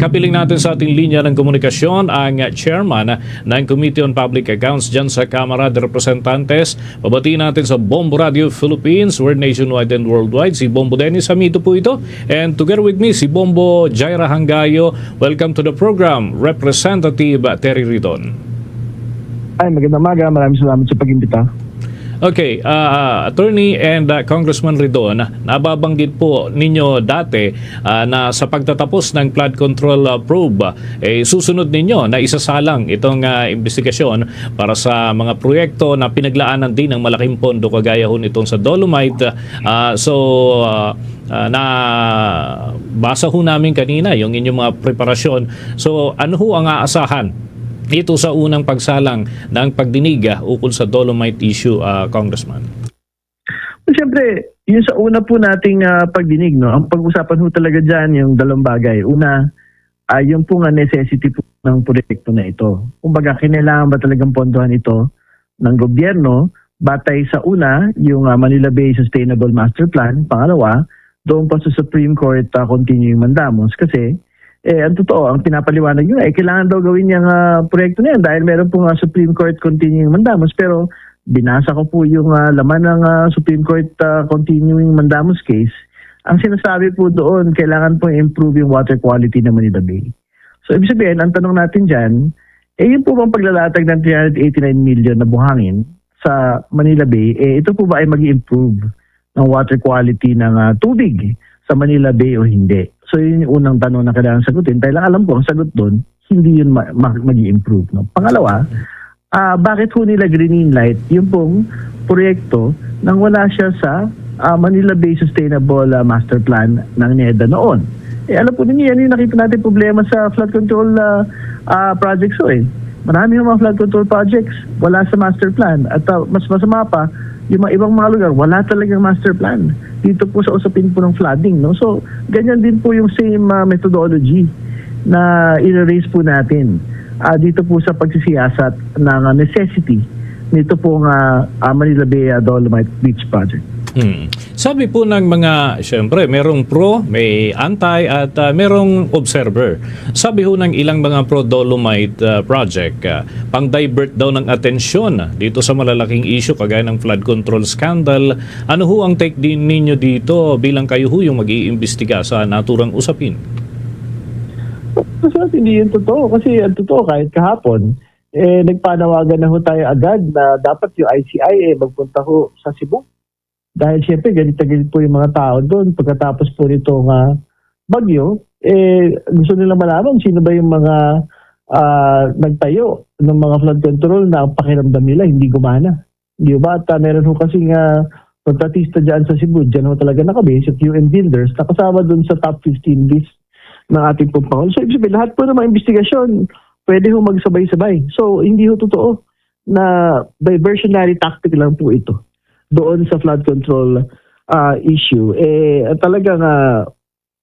kapiling natin sa ating linya ng komunikasyon ang chairman ng Committee on Public Accounts dyan sa Kamara de Representantes. Pabati natin sa Bombo Radio Philippines, we're nationwide and worldwide. Si Bombo Dennis Hamito po ito. And together with me, si Bombo Jaira Hangayo. Welcome to the program, Representative Terry Ridon. Ay, magandang maga. Maraming salamat sa pag-imbita. Okay, uh, Attorney and uh, Congressman Ridon, nababanggit po ninyo dati uh, na sa pagtatapos ng flood control uh, probe, eh, susunod ninyo na isasalang itong uh, investigasyon para sa mga proyekto na pinaglaanan din ng malaking pondo kagaya ho nitong sa Dolomite. Uh, so, uh, uh, na basa ho namin kanina yung inyong mga preparasyon. So, ano ho ang aasahan dito sa unang pagsalang ng pagdinig ah, ukol sa Dolomite issue, ah, Congressman? Well, Siyempre, yun sa una po nating ah, pagdinig, no? ang pag-usapan po talaga dyan yung dalawang bagay. Una, ay yung po nga necessity po ng proyekto na ito. Kumbaga, kinailangan ba talagang pondohan ito ng gobyerno batay sa una, yung ah, Manila Bay Sustainable Master Plan. Pangalawa, doon pa sa Supreme Court ah, continuing mandamus. Kasi, eh, ang totoo, ang pinapaliwanag nyo, eh, kailangan daw gawin yung ah, proyekto na yan dahil meron po nga Supreme Court continuing mandamus. Pero, binasa ko po yung ah, laman ng ah, Supreme Court ah, continuing mandamus case. Ang sinasabi po doon, kailangan po improve yung water quality ng Manila Bay. So, ibig sabihin, ang tanong natin dyan, eh, yun po bang paglalatag ng 389 million na buhangin sa Manila Bay, eh, ito po ba ay mag improve ng water quality ng ah, tubig sa Manila Bay o hindi? So, yun yung unang tanong na kailangan sagutin. Dahil alam ko, ang sagot doon, hindi yun ma- ma- mag-improve. No? Pangalawa, ah bakit ho nila green light yung pong proyekto nang wala siya sa ah, Manila Bay Sustainable ah, Master Plan ng NEDA noon? Eh, alam po ninyo, yan yung nakita natin problema sa flood control ah, ah, projects ho eh. Marami yung mga flood control projects, wala sa master plan. At ah, mas masama pa, yung mga ibang mga lugar, wala talagang master plan. Dito po sa usapin po ng flooding. No? So, ganyan din po yung same ah, methodology na i-raise po natin ah, dito po sa pagsisiyasat ng ah, necessity nito pong ah, ah, Manila Bay ah, Dolomite Beach Project. Hmm. Sabi po ng mga, syempre, merong pro, may anti, at ah, merong observer. Sabi ho ng ilang mga pro-Dolomite ah, project, ah, pang-divert daw ng atensyon dito sa malalaking issue kagaya ng flood control scandal. Ano ho ang take din ninyo dito bilang kayo ho yung mag-iimbestiga sa naturang usapin? Kasi hindi yun totoo. Kasi ang totoo, kahit kahapon, eh, nagpanawagan na ho tayo agad na dapat yung ICI eh, magpunta ho sa Cebu. Dahil siyempre, galit na galit po yung mga tao doon. Pagkatapos po nitong ah, bagyo, eh, gusto nila malaman sino ba yung mga ah, nagtayo ng mga flood control na ang pakiramdam nila hindi gumana. Di ba? At ah, meron ho kasi nga kontratista dyan sa Cebu, dyan ho talaga nakabase at UN Builders, nakasama doon sa top 15 list ng ating Pangulo. So, ibig sabihin, lahat po ng mga investigasyon, pwede ho magsabay-sabay. So, hindi ho totoo na diversionary tactic lang po ito doon sa flood control ah, issue. Eh, talagang ah,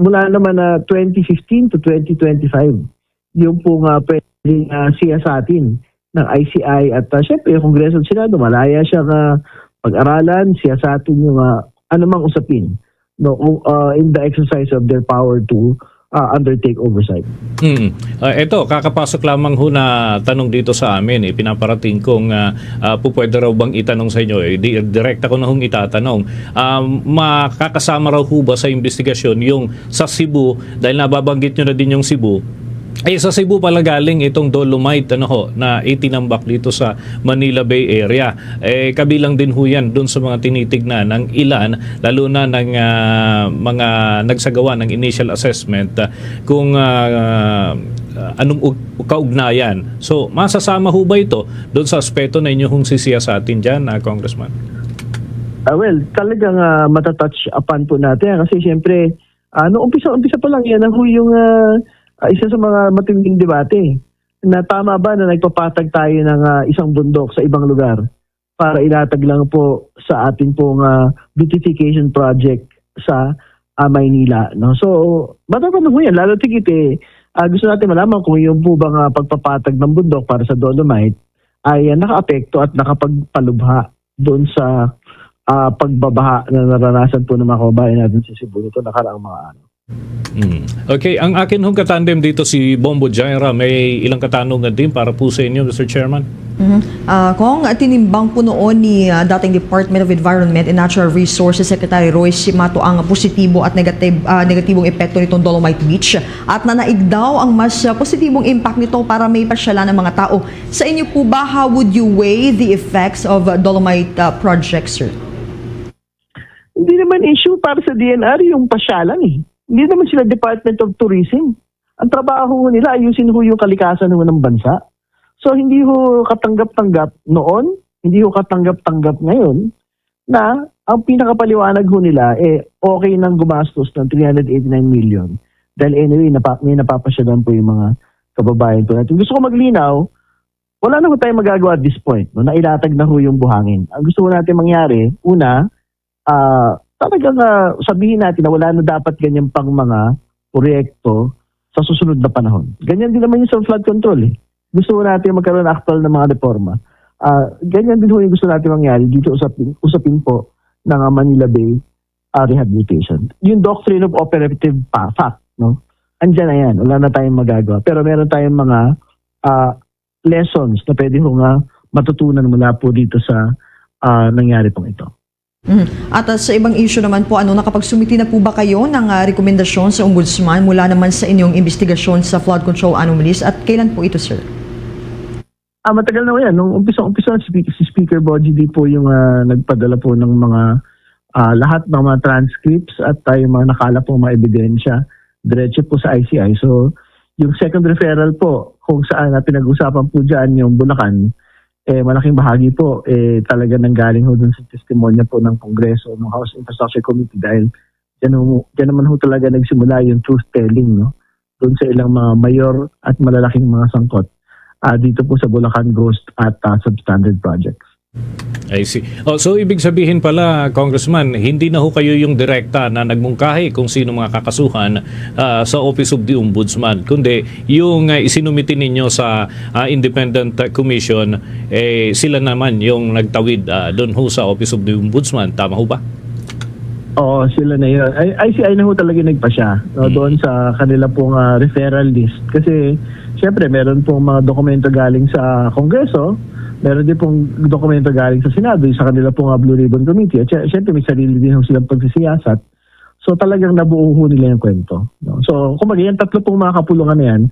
mula naman na 2015 to 2025, yung po nga pwedeng uh, siya sa atin ng ICI at uh, syempre yung Kongreso at Senado, malaya siya nga pag-aralan, siya sa atin yung uh, anumang usapin no, uh, in the exercise of their power to uh, undertake oversight. Hmm. Ah, ito, kakapasok lamang ho na tanong dito sa amin. Eh. Pinaparating kong uh, uh, po pwede raw bang itanong sa inyo. Eh. Di, direct ako na hong itatanong. Um, makakasama raw ho ba sa investigasyon yung sa Cebu, dahil nababanggit nyo na din yung Cebu, eh sa Cebu pala galing itong Dolomite ano ho na itinambak dito sa Manila Bay area. Eh kabilang din ho yan doon sa mga tinitignan ng ilan lalo na ng ah, mga nagsagawa ng initial assessment ah, kung ah, ah, anong ug- kaugnayan. So masasama ho ba ito doon sa aspeto na inyong sisiya sa atin diyan, Congressman? Ah, well, talagang uh, matatouch upon po natin kasi siyempre, ano umpisa-umpisa pa lang yan ako yung ah, ah, isa sa mga matinding debate na tama ba na nagpapatag tayo ng ah, isang bundok sa ibang lugar para ilatag lang po sa ating pong ah, beautification project sa ah, Maynila. No? So, matatanong po yan. Lalo tigit eh, ah, gusto natin malaman kung yung po bang ah, pagpapatag ng bundok para sa Dolomite ay ah, nakaapekto at nakapagpalubha doon sa ah, pagbabaha na naranasan po ng mga kababayan natin sa Cebu nito nakaraang mga ano. Mm. Okay, ang akin hong katandem dito si Bombo Jaira, may ilang katanungan din para po sa inyo, Mr. Chairman. Mhm. Ah, kung uh, tinimbang po noon ni ah, dating Department of Environment and Natural Resources Secretary Roy Simato ang positibo at negative, ah, negatibong epekto nitong Dolomite Beach at nanaig daw ang mas positibong impact nito para may pasyalan ng mga tao. Sa inyo po ba, how would you weigh the effects of Dolomite ah, project, sir? Hindi naman issue para sa DNR yung pasyalan eh. Hindi naman sila Department of Tourism. Ang trabaho ho nila, ayusin ho yung kalikasan ho ng bansa. So hindi ho katanggap-tanggap noon, hindi ho katanggap-tanggap ngayon na ang pinakapaliwanag ho nila eh okay nang gumastos ng 389 million. Dahil anyway, napa, may napapasyalan po yung mga kababayan po natin. Gusto ko maglinaw, wala na ho tayong magagawa at this point. No? Nailatag na ho yung buhangin. Ang gusto ko natin mangyari, una, ah talagang ah, sabihin natin na wala na dapat ganyan pang mga proyekto sa susunod na panahon. Ganyan din naman yung sa flood control eh. Gusto ko natin magkaroon ng actual ng mga reforma. Ah, ganyan din ho yung gusto natin mangyari dito usapin, usapin po ng ah, Manila Bay ah, rehabilitation. Yung doctrine of operative pa, fact, no? Andiyan na yan. Wala na tayong magagawa. Pero meron tayong mga ah, lessons na pwede ho nga matutunan mula po dito sa ah, nangyari pong ito. Mhm. At ah, sa ibang issue naman po, ano, nakapagsumiti na po ba kayo ng ah, rekomendasyon sa Ombudsman mula naman sa inyong investigasyon sa flood control anomalies at kailan po ito, sir? Ah, matagal na yan. Nung umpisa-umpisa si si Speaker Boji di po yung ah, nagpadala po ng mga ah, lahat ng mga transcripts at tayo mga nakala po mga ebidensya diretso po sa ICI. So, yung second referral po, kung saan na pinag-usapan po dyan yung Bulacan, eh, malaking bahagi po eh, talaga nanggaling ho dun sa testimonya po ng Kongreso, ng House Infrastructure Committee dahil dyan, ho, dyan naman ho talaga nagsimula yung truth telling no? doon sa ilang mga mayor at malalaking mga sangkot ah, dito po sa Bulacan Ghost at ah, Substandard Projects. I see. Oh, so ibig sabihin pala, Congressman, hindi na ho kayo yung direkta na nagmungkahi kung sino mga kakasuhan ah, sa Office of the Ombudsman, kundi yung uh, isinumiti ninyo sa ah, Independent ah, Commission, eh, sila naman yung nagtawid ah, doon ho sa Office of the Ombudsman. Tama ho ba? Oo, sila na yun. I- ICI na ho talaga nagpasya no, doon sa kanila pong ah, referral list. Kasi, syempre, meron pong mga dokumento galing sa Kongreso, meron din pong dokumento galing sa Senado, sa kanila pong ah, Blue Ribbon Committee. At sy- syempre, may sarili din ho silang pagsisiyasat. So, talagang nabuo ho nila yung kwento. No? So, kumbaga, yung tatlo pong mga kapulungan na yan,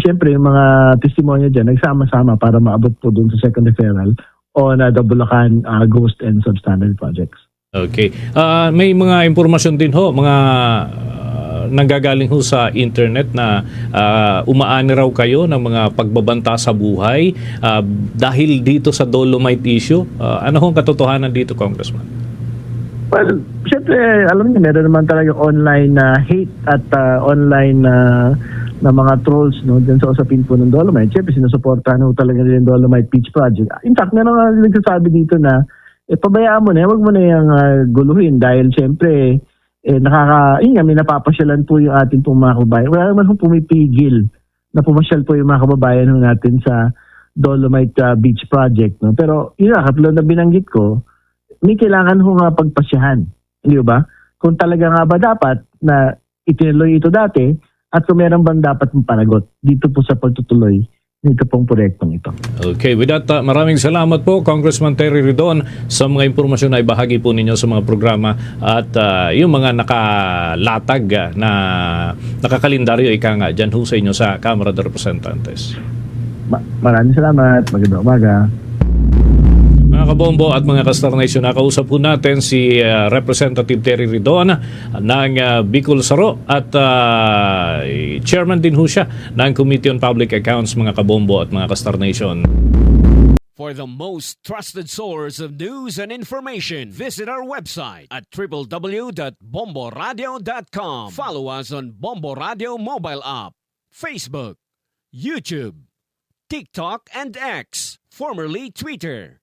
syempre, yung mga testimonya dyan, nagsama-sama para maabot po doon sa second referral on uh, the Bulacan ah, Ghost and Substandard Projects. Okay. Ah, may mga impormasyon din ho, mga nanggagaling ho sa internet na ah, umaani raw kayo ng mga pagbabanta sa buhay ah, dahil dito sa Dolomite issue. Ah, ano hong katotohanan dito, Congressman? Well, syempre, alam niyo, meron naman talaga online na hate at uh, online na na mga trolls no dyan sa usapin po ng Dolomite. Syempre, sinusuportahan ho talaga nila yung Dolomite Beach Project. In fact, meron nga nagsasabi dito na eh, pabayaan mo na, wag mo na yung ah, guluhin dahil syempre, eh, nakaka, yun nga, may napapasyalan po yung ating pong mga kababayan. Wala naman po pumipigil na pumasyal po yung mga kababayan natin sa Dolomite ah, Beach Project. No? Pero yun nga, katulad na binanggit ko, may kailangan ho nga pagpasyahan. Hindi ba? Kung talaga nga ba dapat na itinuloy ito dati at kung meron bang dapat mong panagot dito po sa pagtutuloy nito pong proyektong ito. Okay, with that, ah, maraming salamat po Congressman Terry Ridon sa mga impormasyon na ibahagi po ninyo sa mga programa at ah, yung mga nakalatag ah, na nakakalendaryo ika nga dyan ho sa inyo sa Kamara de Representantes. Ma- maraming salamat. Magandang umaga. Mga kabombo at mga kastar nation, nakausap po natin si ah, Representative Terry Ridon ng ah, Bicol Saro at ah, chairman din ho siya ng Committee on Public Accounts mga kabombo at mga kastar nation. For the most trusted source of news and information, visit our website at www.bomboradio.com. Follow us on Bombo Radio mobile app, Facebook, YouTube, TikTok, and X, formerly Twitter.